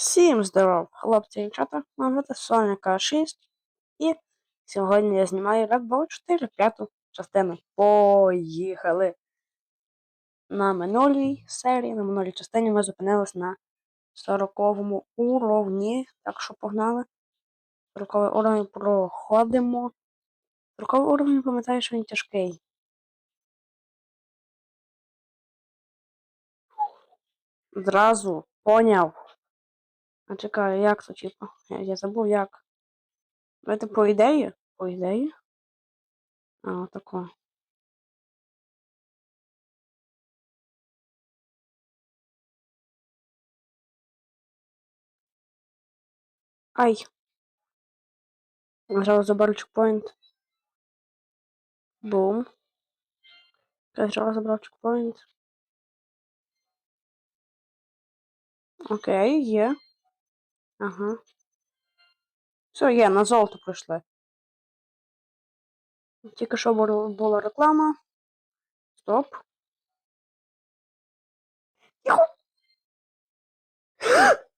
Всім здоров, хлопці і дівчата, мене Соняка 6 і сьогодні я знімаю Red Bull 4 п'яту частину. Поїхали! На минулій серії, на минулій частині ми зупинились на 40 уровні, так що погнали. 40 уровень проходимо. 40 уровень, пам'ятаю, що він тяжкий. Зразу поняв. А чекаю, як це, типу? Я, я забув як. Давайте по ідеї? По ідеї? А, отако. Ай. Нажав забрав чекпоінт. Бум. Нажав забрав чекпоінт. Окей, є. Ага. Все, є, на золото пройшли. Тільки що була реклама. Стоп.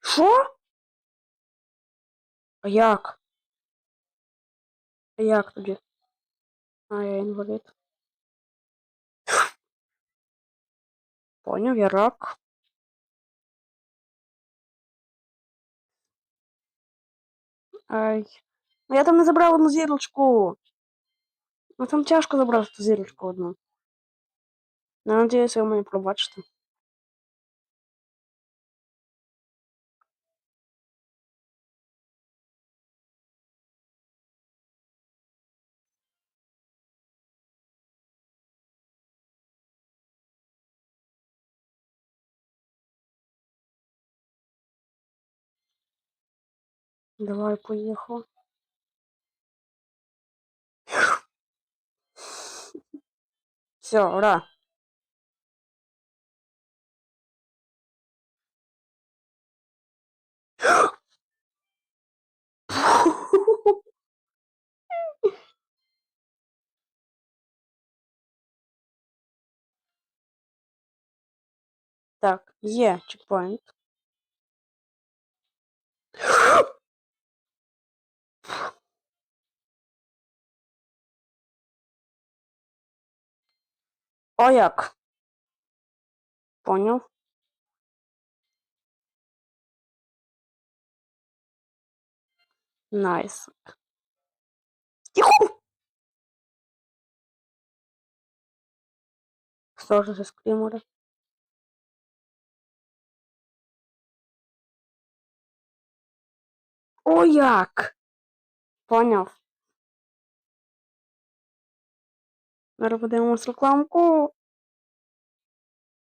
Що? А як? А як тоді? А, я інвалід. Поняв, я рак. Ай. Ну я там не забрав одну зірочку. Ну там тяжко забрати ту зірочку одну. Я надіюся, ви мені пробачите. Давай, поїхав. Все, ура. Так, є чекпоінт. О як? Поняв. Найс. Тихо! Що ж за скрімери? О як! Поняв. Зараз подивимось рекламку.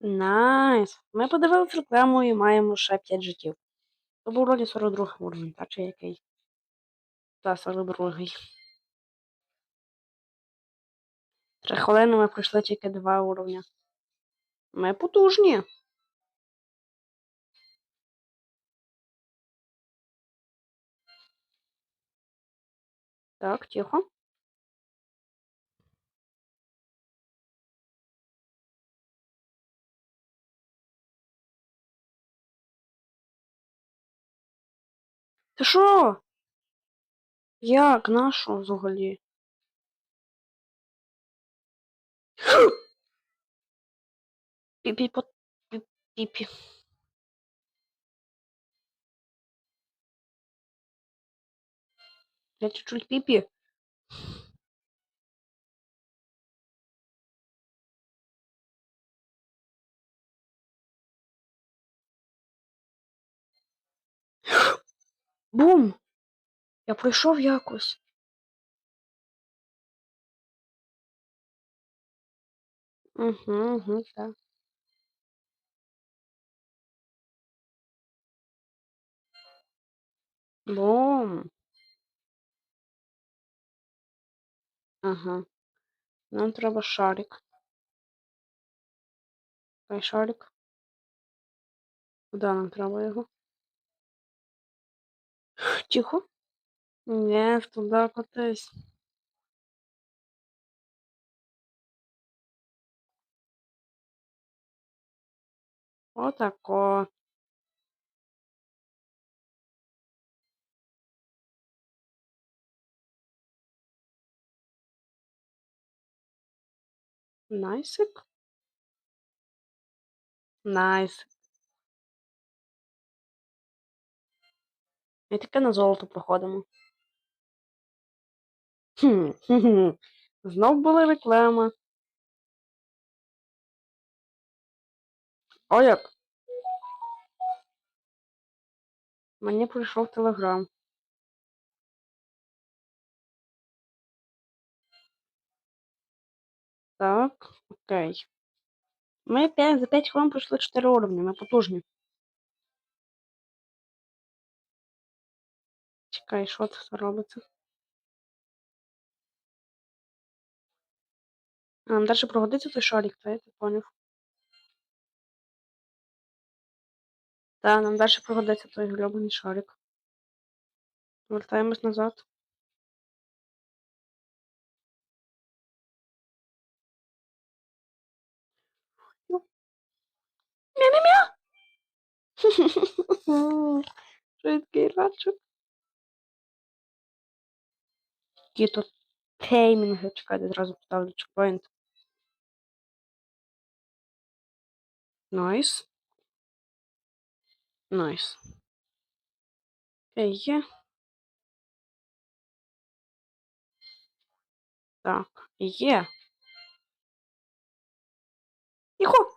Найс. Ми подивилися рекламу і маємо ще 5 життів. Це був вроді 42 уровень, так чи який? Та 42. Три хвилини ми пройшли тільки 2 уровня. Ми потужні. Так, тихо. Ти що? Як? Нашу взагалі? Піпі по пі- піпі. Я чуть-чуть піпі. Бум! Я пройшов якось. Угу, угу, так. Бум. Ага. Нам треба шарик. Дай шарик. Куди нам треба його? Тихо. Нет, туда катаюсь. Отако. Найсик. Найсик. І таке на золото проходимо. Хм, хм. Знов була реклама. О як? Мені прийшов телеграм. Так, окей. Ми 5, за 5 хвилин пройшли 4 уровні, ми потужні. Чекай, що це робиться? А, нам далі прогодиться той шарик, та я так поняв. Так, нам далі прогодиться той гребаний шарик. Вертаємось назад. Мя-мя-мя! Швидкий радчик. Які тут теймінги. Чекайте, зразу поставлю чекпоінт. Найс. Найс. Окей, є. Так, є. Іхо!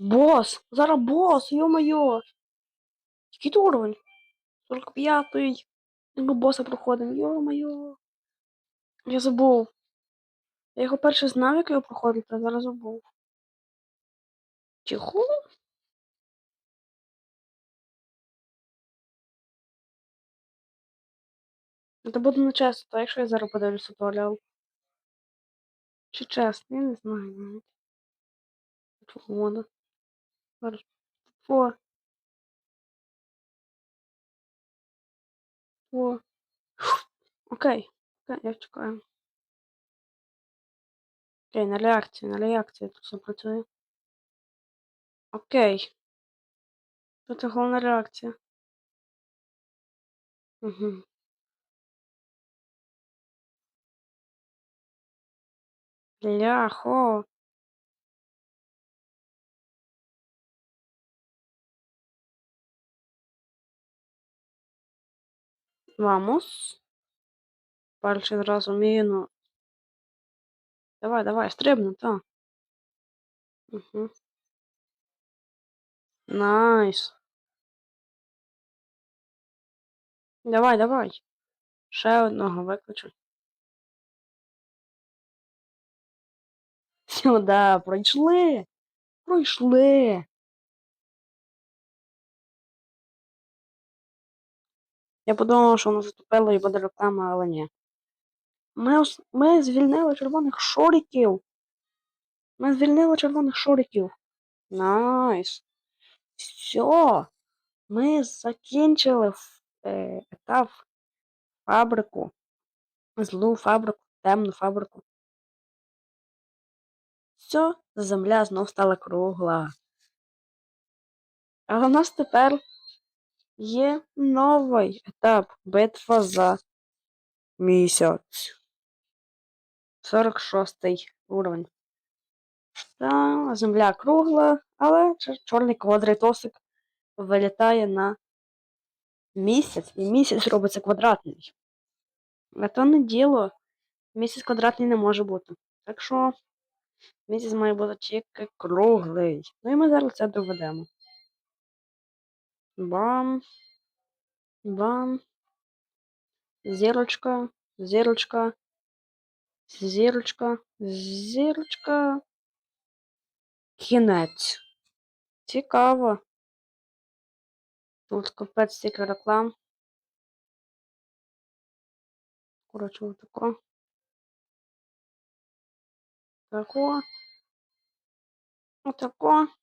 Бос! Зараз бос, йо-моє! Який то уровень? 45-й. Ми боса проходимо, йо-моє. Я забув. Я його перше знав, як його проходити, а зараз забув. Тихо? Це буде не чесно, то якщо я зараз подивлюся туалет. Чи чесно, я не знаю навіть. Зараз. О. О. Окей. Окей, я чекаю. Окей, на реакцію, на реакцію тут все працює. Окей. Тут головна реакція. Угу. Ляхо. Vamos. Перший зразу міну. Давай, давай, стрибну, так. Угу. Найс. Давай, давай. Ще одного виключу. Сюда, пройшли. Пройшли. Я подумав, що воно затопило і буде реклама, але ні. Ми, ми звільнили червоних шориків. Ми звільнили червоних шориків. Найс. Все. Ми закінчили е, етап фабрику. Злу фабрику, темну фабрику. Все, земля знов стала кругла. А у нас тепер є новий етап битва за місяць. 46 уровень. Та, земля кругла, але чорний квадратосик вилітає на місяць, і місяць робиться квадратний. А то не діло. Місяць квадратний не може бути. Так що місяць має бути тільки круглий. Ну і ми зараз це доведемо. Бам. Бам. Зірочка. Зірочка. Зірочка. Зірочка. Кінець. Цікаво. Тут капець стільки реклам. Коротше, отако. Тако. Отако.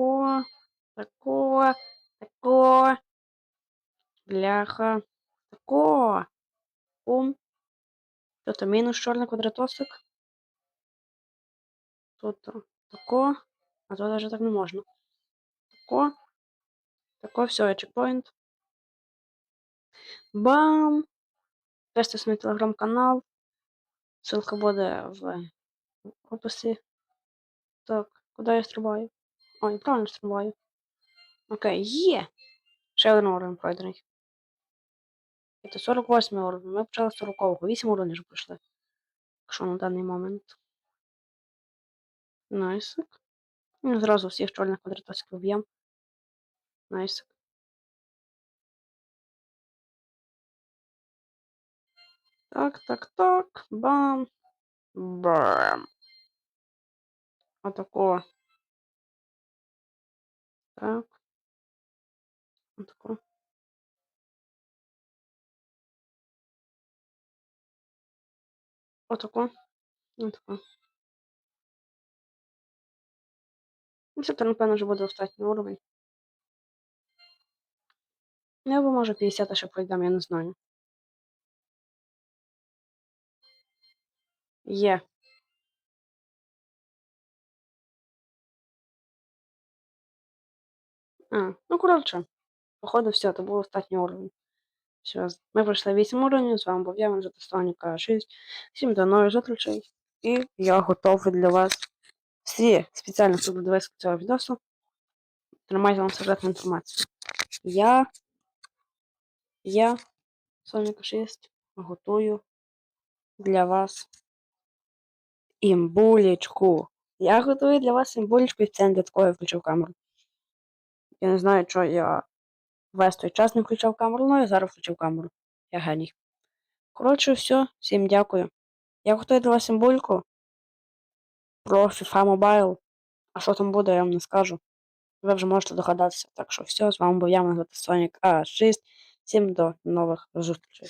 Тако. Тако. Тако. Бляха. Тако. Пум. Тут мінус чорний квадратосик. Тут тако. А то даже так не можна. Тако. Тако, все, я чекпоінт. Бам! Підписуйтесь на телеграм-канал. Ссылка буде в описі. Так, куди я стрибаю? Ой, правильно стрибаю. Окей, є! Ще один уровень пройдений. Це 48 уровень. Ми почали з 40-го. 8 уровнів вже пройшли. Якщо на даний момент. Найсик. Ну, зразу всіх чорних квадратосиків вб'ємо. Найсик. Так, так, так. Бам. Бам. Отако. Так. Отако. Отако. Отако. Ну, це, напевно, вже буде останній уровень. Ну, або може 50 ще пройдемо, я не знаю. Є. А, ну коротше. Походу, все, це був останній уровень. Все, ми пройшли 8 уровнів, з вами був я, звати Соніка 6. Всім до нових зустрічей. І я готовий для вас. Всі спеціально, хто додивився цього відео. Тримайте вам секретну інформацію. Я, я, Соніка 6, готую для вас імбулечку. Я готую для вас імбулечку і це такого я включив камеру. Я не знаю, що я весь той час не включав камеру, але я зараз включив камеру. Я геній. Коротше, все. Всім дякую. Я готую для вас символьку про FIFA Mobile. А що там буде, я вам не скажу. Ви вже можете догадатися. Так що все, з вами був я, мене звати Sonic А6. Всім до нових зустрічей.